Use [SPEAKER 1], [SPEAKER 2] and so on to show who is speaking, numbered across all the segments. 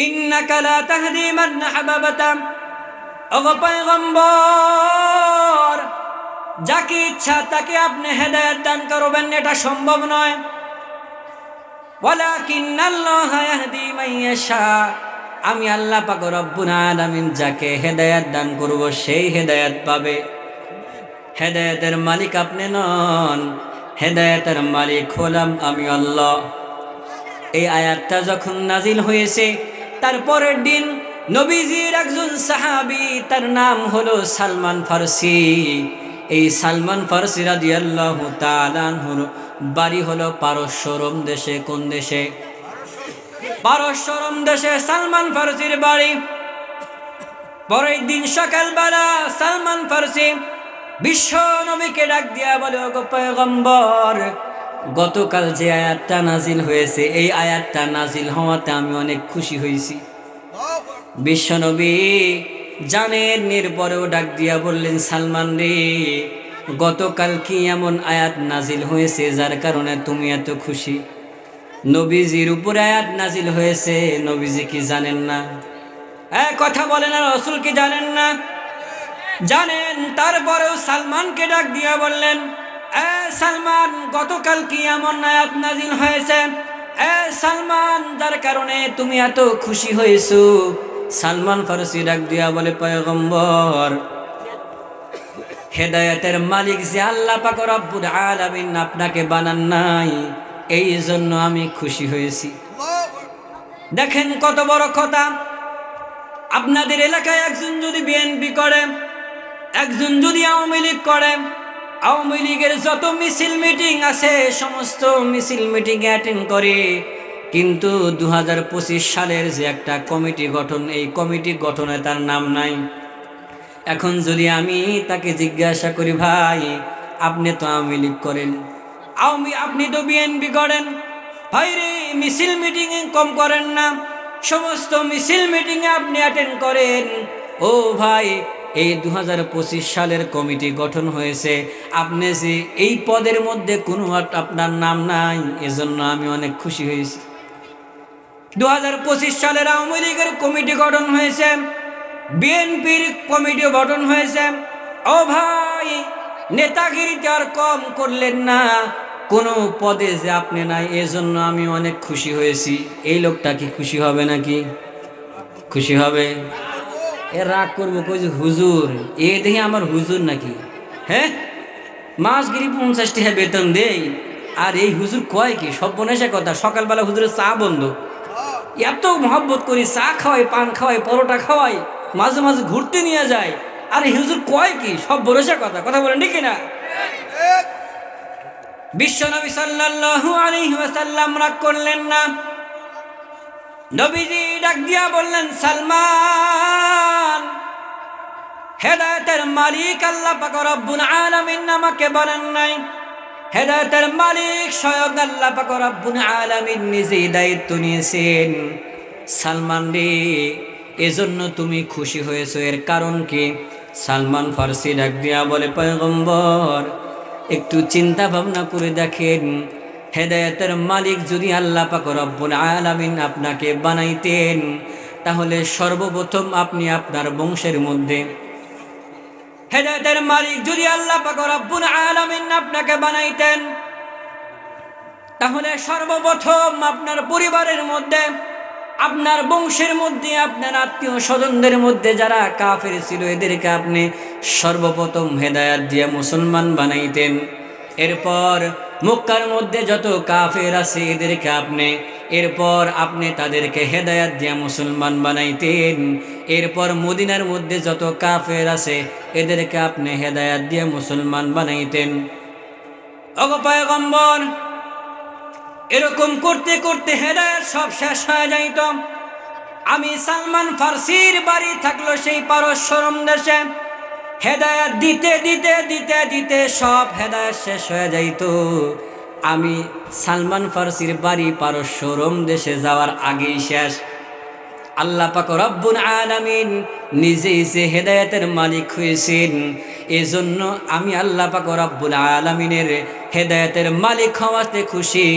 [SPEAKER 1] ইন্নাকা লা তাহদি মান আহবাবতা ওগো পয়গম্বর, যাকে ইচ্ছা তাকে আপনি হেদায়েত দান করবেন, এটা সম্ভব নয়। আমি আল্লাহ পাক রব্বুল যাকে হেদায়েত দান করব, সেই হেদায়েত পাবে। হেদায়েতের মালিক আপনি নন, হেদায়েতের মালিক হলাম আমি আল্লাহ। এই আয়াতটা যখন নাজিল হয়েছে তারপরের দিন নবীজির একজন সাহাবি, তার নাম হলো সালমান ফারসি। এই সালমান ফারসি রাদিয়াল্লাহু তাআলাহুর বাড়ি হলো পারস্যরম দেশে। কোন দেশে? পারস্যরম দেশে সালমান ফারসির বাড়ি। পরের দিন সকালবেলা সালমান ফারসি বিশ্ব নবীকে ডাক দিয়া বলে, ওগো পয়গম্বর গতকাল যে আয়াতটা নাজিল হয়েছে, এই আয়াতটা নাজিল হওয়াতে আমি অনেক খুশি হয়েছি। বিশ্বনবী জানের নির্পরেও ডাক দিয়া বললেন, সালমান রে, গতকাল কি এমন আয়াত নাজিল হয়েছে যার কারণে তুমি এত খুশি? নবীজির উপর আয়াত নাজিল হয়েছে, নবীজি কি জানেন না? হ্যাঁ কথা বলেন আর রসুল কি জানেন না? জানেন, তারপরেও সালমানকে ডাক দিয়া বললেন সালমান, গতকাল কি এমন আয়াত নাজিল হয়েছে। এ সালমান, যার কারণে তুমি এত খুশি হয়েছো। সালমান ফারসি ডাক দিয়া বলে, পয়গম্বর, হেদায়েতের মালিক যে আল্লাহ পাক রব্বুল আলামিন আপনাকে বানান নাই, এই জন্য আমি খুশি হয়েছি। দেখেন কত বড় কথা। আপনাদের এলাকায় একজন যদি বিএনপি করে, একজন যদি আওয়ামী লীগ করে আওয়ামী লীগের যত মিছিল মিটিং আছে, সমস্ত মিছিল মিটিং অ্যাটেন্ড করে। কিন্তু দু হাজার পঁচিশ সালের যে একটা কমিটি গঠন, এই কমিটি গঠনে তার নাম নাই। এখন যদি আমি তাকে জিজ্ঞাসা করি, ভাই, আপনি তো আওয়ামী লীগ করেন। আওয়ামী, আপনি তো বিএনপি করেন। ভাই রে, মিছিল মিটিংয়ে কম করেন না। সমস্ত মিছিল মিটিংয়ে আপনি অ্যাটেন্ড করেন। ও ভাই এই দু হাজার পঁচিশ সালের কমিটি গঠন হয়েছে। আপনি যে এই পদের মধ্যে কোনো আপনার নাম নাই, এজন্য আমি অনেক খুশি হয়েছি। দু হাজার পঁচিশ সালের আওয়ামী লীগের কমিটি গঠন হয়েছে, বিএনপির কমিটি গঠন হয়েছে। ও ভাই নেতাগিরিতে আর কম করলেন না। কোনো পদে যে আপনি নাই, এজন্য আমি অনেক খুশি হয়েছি। এই লোকটা কি খুশি হবে নাকি? খুশি হবে? এ রাগ করব, কই হুজুর? এ দেখি আমার হুজুর নাকি? হ্যাঁ? মাস গিরি পঞ্চাশ টাকা বেতন দেই। আর এই হুজুর কয় কি? সব বনেসে কথা। সকালবেলা হুজুরের চা বন্ধ। এত মহব্বত করি, চা খাওয়াই, পান খাওয়াই, পরোটা খাওয়াই, মাঝে মাঝে ঘুরতে নিয়ে যায় আর এই হুজুর কয় কি? সব ভরসা কথা। কথা বলেন ঠিক না বিশ্বনবী সাল্লাল্লাহু আলাইহি ওয়াসাল্লাম রাগ করলেন না। নবীজি ডাক দিয়া বললেন, সালমান! হেদায়েতের মালিক আল্লাহ পাক রব্বুল আলামিন আমাকে বলেন নাই। হেদায়েতের মালিক স্বয়ং আল্লাহ পাক রব্বুল আলামিন নিজেই দায়িত্ব নিয়েছেন। সালমান রে, এজন্য তুমি খুশি হয়েছো, এর কারণ কি? সালমান ফার্সি ডাক দিয়া বলে, পয়গম্বর, একটু চিন্তা ভাবনা করে দেখেন, হেদায়তের মালিক যদি আল্লাহ পাক রব্বুল আলামিন আপনাকে বানাইতেন, তাহলে সর্বপ্রথম আপনি আপনার বংশের মধ্যে হেদায়তের মালিক যদি আল্লাহ রব্বুল আলামিন আপনাকে বানাইতেন, তাহলে সর্বপ্রথম আপনার পরিবারের মধ্যে, আপনার বংশের মধ্যে, আপনার আত্মীয় স্বজনদের মধ্যে যারা কাফের ছিল, এদেরকে আপনি সর্বপ্রথম হেদায়াত দিয়ে মুসলমান বানাইতেন। এরপর মক্কার মধ্যে যত কাফের আছে, এদেরকে আপনি, এরপর আপনি তাদেরকে হেদায়াত দিয়ে মুসলমান বানাইতেন। এরপর মদিনার মধ্যে যত কাফের আছে এদেরকে আপনি হেদায়াত দিয়ে মুসলমান বানাইতেন। অগপায়গম্বর এরকম করতে করতে হেদায়ত সব শেষ হয়ে যাইত। আমি সালমান ফার্সির বাড়ি থাকল সেই পারস্যরম দেশে। হেদায়ত দিতে দিতে দিতে দিতে সব হেদায়ত শেষ হয়ে যাইত। আমি সালমান ফার্সির বাড়ি পারস্যরম দেশে যাওয়ার আগেই শেষ। আল্লাহ পাক রব্বুল আলামিন নিজেই যে হেদায়েতের মালিক হয়েছেন, এজন্য আমি আল্লাহ পাক রব্বুল আলামিনের হেদায়েতের মালিক হওয়াতে খুশি।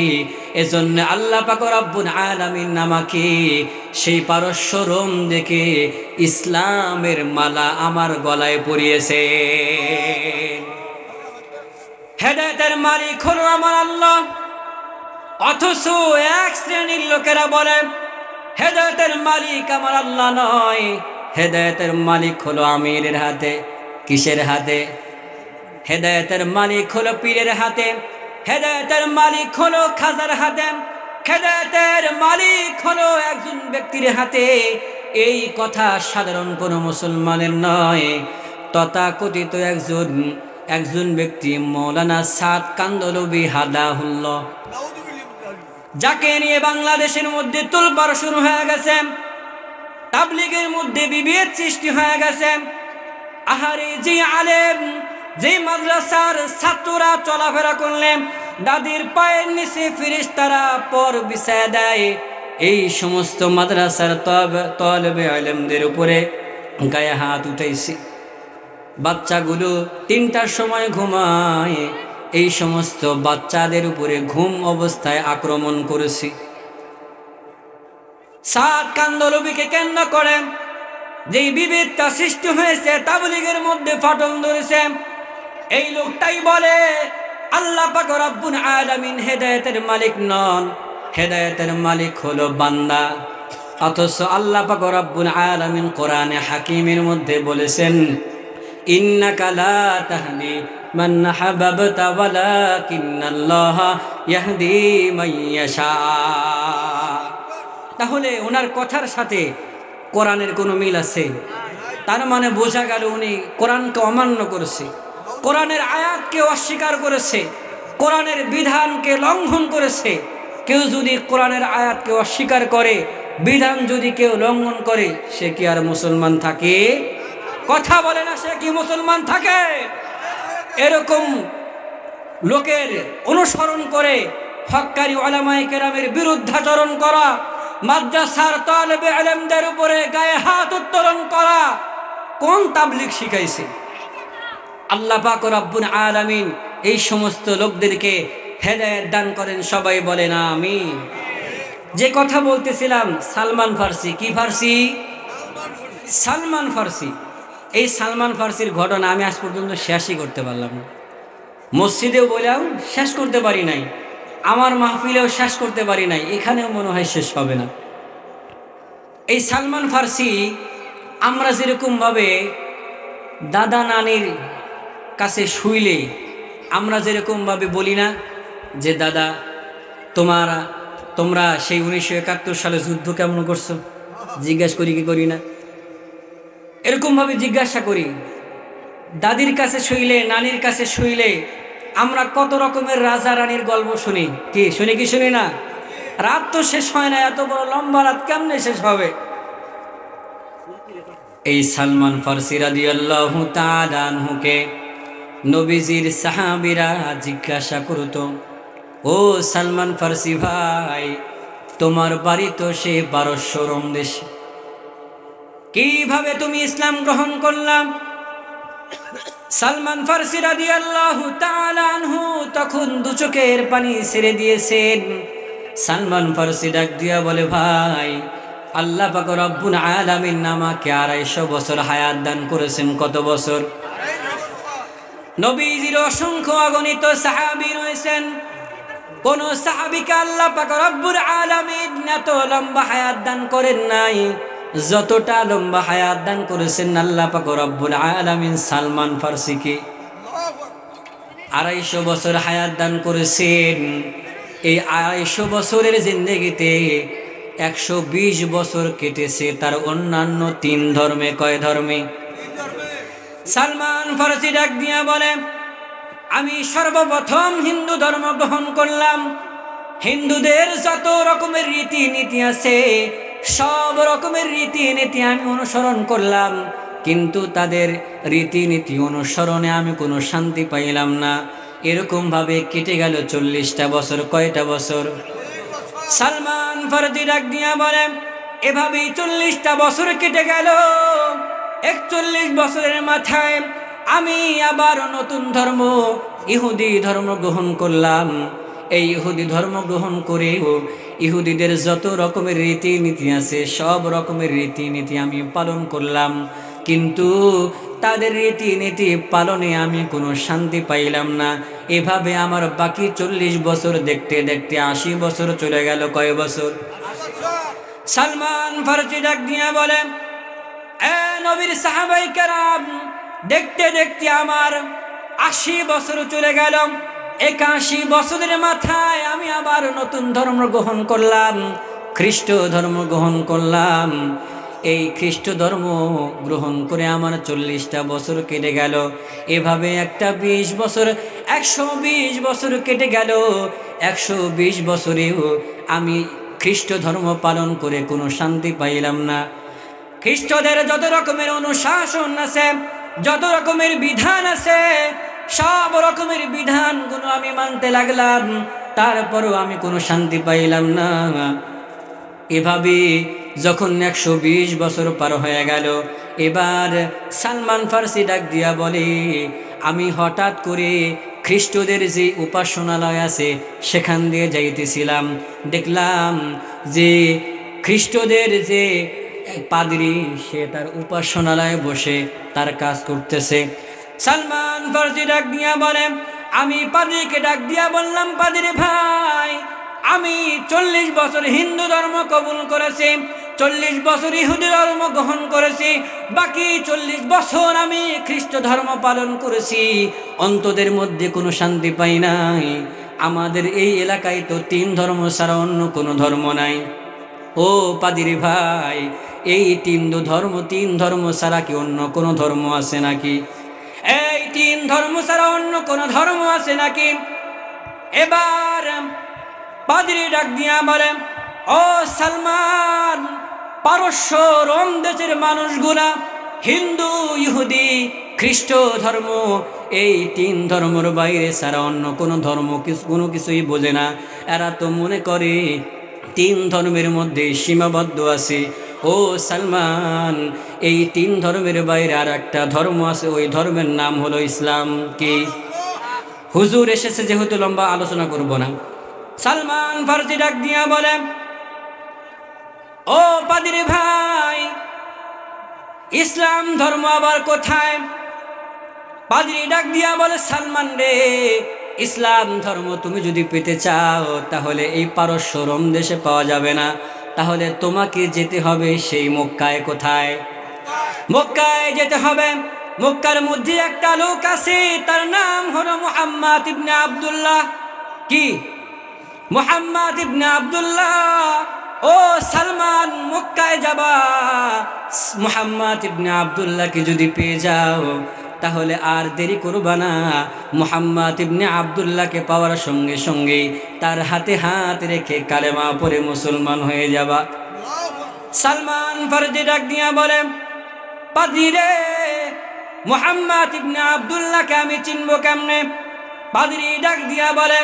[SPEAKER 1] এজন্য আল্লাহ পাকর রব্বুল আলামিন আমাকে সেই পারস্য রোম দেখে ইসলামের মালা আমার গলায় পরিয়েছে হেদায়তের মালিক হলো আমার আল্লাহ। অথচ এক শ্রেণির লোকেরা বলে হেদায়তের মালিক আমার আল্লাহ নয়। হেদায়তের মালিক হলো আমিরের হাতে। কিসের হাতে? হেদায়তের মালিক হলো পীরের হাতে। হেদায়তের মালিক হলো খাজার হাতে। হেদায়তের মালিক হলো একজন ব্যক্তির হাতে। এই কথা সাধারণ কোনো মুসলমানের নয়। তথাকথিত একজন একজন ব্যক্তি মৌলানা সাদ কান্দলবি হাদাহুল্লাহ। যাকে নিয়ে বাংলাদেশের মধ্যে তোলবার শুরু হয়ে গেছে, তাবলিগের মধ্যে বিভেদ সৃষ্টি হয়ে গেছে। আহারে যে আলেম, যে মাদ্রাসার ছাত্ররা চলাফেরা করলেন, দাদির পায়ের নিচে ফিরিস তারা পর বিছায় দেয়। এই সমস্ত মাদ্রাসার তলবে আলেমদের উপরে গায়ে হাত উঠাইছে। বাচ্চাগুলো তিনটার সময় ঘুমায় এই সমস্ত বাচ্চাদের উপরে ঘুম অবস্থায় আক্রমণ করেছি। সাত কান্দলবিকে কেন্দ্র করে, যেই বিভেদটা সৃষ্টি হয়েছে তাবলিগের মধ্যে ফাটল ধরেছে। এই লোকটাই বলে, আল্লাহ পাক রব্বুল আলামিন হেদায়েতের মালিক নন, হেদায়েতের মালিক হলো বান্দা। অথচ আল্লাহ পাক রব্বুল আলামিন কোরআনে হাকিমের মধ্যে বলেছেন, ইন্নাকা লা মান হাবাবতা ওয়ালাকিন্নাল্লাহ ইয়াহদি মান ইয়াশা। তাহলে ওনার কথার সাথে কোরআনের কোনো মিল আছে? তার মানে বোঝা গেল উনি কোরআনকে অমান্য করেছে। কোরআনের আয়াতকে অস্বীকার করেছে। কোরআনের বিধানকে লঙ্ঘন করেছে। কেউ যদি কোরআনের আয়াতকে অস্বীকার করে, বিধান যদি কেউ লঙ্ঘন করে, সে কি আর মুসলমান থাকে? কথা বলে না সে কি মুসলমান থাকে? এরকম লোকের অনুসরণ করে হক্কারি ওলামাই কেরামের বিরুদ্ধাচরণ করা, মাদ্রাসার তালেবে আলেমদের উপরে গায়ে হাত উত্তোলন করা, কোন তাবলিক শিখাইছে? আল্লাহ পাক রব্বুল আলামিন এই সমস্ত লোকদেরকে হেদায়েত দান করেন, সবাই বলেন আমি যে কথা বলতেছিলাম, সালমান ফার্সি, কি ফার্সি? সালমান ফার্সি। এই সালমান ফার্সির ঘটনা আমি আজ পর্যন্ত শেষই করতে পারলাম না। মসজিদেও বলেও শেষ করতে পারি নাই। আমার মাহফিলেও শেষ করতে পারি নাই। এখানেও মনে হয় শেষ হবে না। এই সালমান ফার্সি আমরা যেরকমভাবে দাদা নানির কাছে শুইলে আমরা যেরকমভাবে বলি না যে, দাদা, তোমারা, তোমরা সেই উনিশশো একাত্তর সালে যুদ্ধ কেমন করছ? জিজ্ঞাস করি কি করি না। এরকমভাবে জিজ্ঞাসা করি, দাদির কাছে শুইলে, নানির কাছে শুইলে আমরা কত রকমের রাজা রানীর গল্প শুনি? কি শুনি কি, শুনি না? রাত তো শেষ হয় না, এত বড় লম্বা রাত কেমনে শেষ হবে? এই সালমান ফার্সি রাদি আল্লাহ তালানহুকে নবীজির সাহাবিরা জিজ্ঞাসা করত, ও সালমান ফার্সি ভাই, তোমার বাড়ি তো সে বারোশো রম দেশে কীভাবে তুমি ইসলাম গ্রহণ করলাম? সালমান ফার্সি রাদি আল্লাহ আনহু তখন দু চোখের পানি ছেড়ে দিয়েছেন। সালমান ফার্সি ডাক দিয়া বলে, ভাই, আল্লাহ পাক রব্বুল আলামিন নামাকে আড়াইশো বছর হায়াত দান করেছেন। কত বছর? নবীজির অসংখ্য অগণিত সাহাবি রয়েছেন। কোন সাহাবিকে আল্লাহ পাক রব্বুল আলামিন এত লম্বা হায়াত দান করেন নাই। যতটা লম্বা হায়াত দান করেছেন আল্লাহ পাক রব্বুল আলামিন সালমান ফার্সিকে। আড়াইশো বছর হায়াত দান করেছেন। এই আড়াইশো বছরের জিন্দগিতে একশো বিশ বছর কেটেছে তার অন্যান্য তিন ধর্মে। কয় ধর্মে? সালমান ফার্সি ডাক দিয়া বলে, আমি সর্বপ্রথম হিন্দু ধর্ম গ্রহণ করলাম। হিন্দুদের যত রকমের রীতি নীতি আছে সব রকমের রীতিনীতি আমি অনুসরণ করলাম, কিন্তু তাদের রীতিনীতি অনুসরণে আমি কোনো শান্তি পাইলাম না। এরকমভাবে কেটে গেল চল্লিশটা বছর, কয়টা বছর? সালমান ফরদি ডাক দিয়া বলে, এভাবেই চল্লিশটা বছর কেটে গেল। একচল্লিশ বছরের মাথায় আমি আবার নতুন ধর্ম, ইহুদি ধর্ম গ্রহণ করলাম। এই ইহুদি ধর্ম গ্রহণ করেও ইহুদিদের যত রকমের রীতিনীতি আছে, সব রকমের রীতিনীতি আমি পালন করলাম। কিন্তু তাদের রীতিনীতি পালনে আমি কোনো শান্তি পাইলাম না। এভাবে আমার বাকি চল্লিশ বছর দেখতে দেখতে আশি বছর চলে গেল, কয় বছর? সালমান ফারসি ডাক দিয়া বলেন এ নবীর সাহাবাই কেরাম, দেখতে দেখতে আমার আশি বছর চলে গেল। একাশি বছরের মাথায় আমি আবার নতুন ধর্ম গ্রহণ করলাম, খ্রিস্ট ধর্ম গ্রহণ করলাম। এই খ্রিস্ট ধর্ম গ্রহণ করে আমার চল্লিশটা বছর কেটে গেল। এভাবে একটা বিশ বছর, একশো বিশ বছর কেটে গেল। একশো বিশ বছরেও আমি খ্রিস্ট ধর্ম পালন করে কোনো শান্তি পাইলাম না। খ্রিস্টদের যত রকমের অনুশাসন আছে, যত রকমের বিধান আছে সব রকমের বিধানগুলো আমি মানতে লাগলাম, তারপরও আমি কোনো শান্তি পাইলাম না। এভাবে যখন একশো বিশ বছর পার হয়ে গেল, এবার সালমান ফার্সি ডাক দিয়া বলে, আমি হঠাৎ করে খ্রিস্টদের যে উপাসনালয় আছে, সেখান দিয়ে যাইতেছিলাম। দেখলাম যে খ্রিস্টদের যে পাদরি, সে তার উপাসনালয়ে বসে তার কাজ করতেছে। সালমান ফার্সি ডাক দিয়া বলে, আমি পাদ্রিকে ডাক দিয়া বললাম, পাদ্রি ভাই, আমি চল্লিশ বছর হিন্দু ধর্ম কবুল করেছি, চল্লিশ বছর ইহুদি ধর্ম গ্রহণ করেছি, বাকি চল্লিশ বছর আমি খ্রিস্ট ধর্ম পালন করেছি। অন্তদের মধ্যে কোনো শান্তি পাই নাই। আমাদের এই এলাকায় তো তিন ধর্ম ছাড়া অন্য কোনো ধর্ম নাই। ও পাদিরি ভাই, এই তিন ধর্ম তিন ধর্ম ছাড়া কি অন্য কোনো ধর্ম আছে নাকি? এই তিন ধর্ম ছাড়া অন্য কোনো ধর্ম আছে নাকি? এবার পাদ্রি ডাক দিয়া বলে, ও সালমান, পারস্য রোম দেশের মানুষগুলা, হিন্দু, ইহুদি, খ্রিস্ট ধর্ম, এই তিন ধর্মের বাইরে ছাড়া অন্য কোনো ধর্ম কিছু, কোনো কিছুই বোঝে না। এরা তো মনে করে তিন ধর্মের মধ্যে সীমাবদ্ধ আছে। ও সালমান, এই তিন ধর্মের বাইরে আর একটা ধর্ম আছে, ওই ধর্মের নাম হলো ইসলাম। কি? হুজুর এসেছে যেহেতু লম্বা আলোচনা করব না। সালমান ফার্সি ডাক দিয়া বলে, ও পাদিরে ভাই, ইসলাম ধর্ম আবার কোথায়? পাদ্রি ডাক দিয়া বলে, সালমান রে, ইসলাম ধর্ম তুমি যদি পেতে চাও, তাহলে এই পারস্য রোম দেশে পাওয়া যাবে না। তাহলে তোমাকে যেতে হবে সেই মক্কায় কোথায়? মক্কায় যেতে হবে। মক্কার মধ্যে একটা লোক আছে, তার নাম হলো মুহাম্মদ ইবনে আব্দুল্লাহ। কি? মুহাম্মদ ইবনে আবদুল্লাহ। ও সালমান, মক্কায় যাবা। মুহাম্মদ ইবনে আবদুল্লাহকে যদি পেয়ে যাও তাহলে আর দেরি করবা না। মুহাম্মদ ইবনে আব্দুল্লাহকে পাওয়ার সঙ্গে সঙ্গে তার হাতে হাত রেখে কালেমা পরে মুসলমান হয়ে যাবা। সালমান ফারজি ডাক দিয়া বলে পাদ্রি মুহাম্মদ ইবনে আব্দুল্লাহকে আমি চিনব কেমনে? পাদ্রি ডাক দিয়া বলে,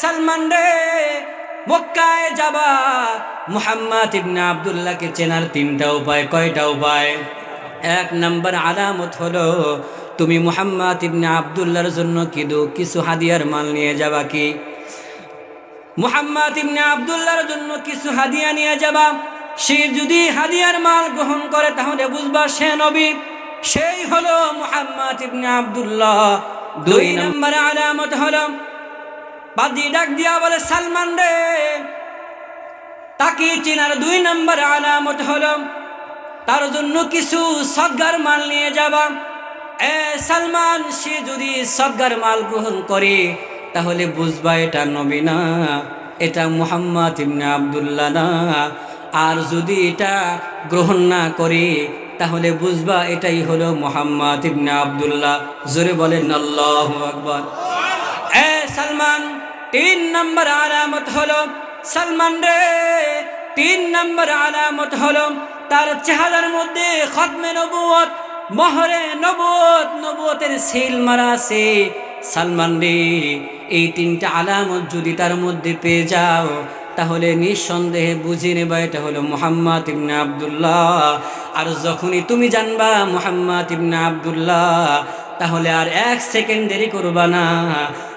[SPEAKER 1] সালমান রে, মক্কায় যাবা। মুহাম্মদ ইবনে আব্দুল্লাহকে চেনার তিনটা উপায়, কয়টা উপায়? এক নম্বর আলামত হলো তুমি মুহাম্মদ ইবনে আব্দুল্লাহর জন্য কিদু কিছু হাদিয়ার মাল নিয়ে যাবা কি? মুহাম্মদ ইবনে আব্দুল্লাহর জন্য কিছু হাদিয়া নিয়ে যাবা। সে যদি হাদিয়ার মাল গ্রহণ করে তাহলে বুঝবা সে নবী। সেই হলো মুহাম্মদ ইবনে আব্দুল্লাহ। দুই নম্বর আলামত হলো বাদি ডাক দিয়া বলে সালমান রে। তাকে চেনার দুই নম্বর আলামত হলো তার জন্য কিছু সদ্গার মাল নিয়ে যাবা। সালমান, সে যদি সদ্গার মাল গ্রহণ করে, তাহলে বুঝবা এটা নবী না, এটা মুহাম্মদ ইবনে আব্দুল্লাহ না। আর যদি এটা গ্রহণ না করে, তাহলে বুঝবা এটাই হলো মোহাম্মদ ইবনে আব্দুল্লাহ। জোরে বলেন, আল্লাহ আকবর। এ সালমান, তিন নম্বর আলামত হলো, সালমান রে, তিন নম্বর আলামত হলো, তার চেহারার মধ্যে খতমে নবুয়ত মহরে নবুয়ত, নবুয়তের সিল মারা আছে। সালমান রে, এই তিনটা আলামত যদি তার মধ্যে পেয়ে যাও, তাহলে নিঃসন্দেহে বুঝে নেবা, এটা হলো মোহাম্মদ ইবনে আবদুল্লাহ। আর যখনই তুমি জানবা মোহাম্মদ ইবনে আবদুল্লাহ, তাহলে আর এক সেকেন্ড দেরি করবা না।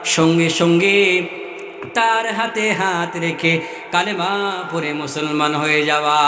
[SPEAKER 1] সঙ্গে সঙ্গে তার হাতে হাত রেখে কালেমা পরে মুসলমান হয়ে যাওয়া।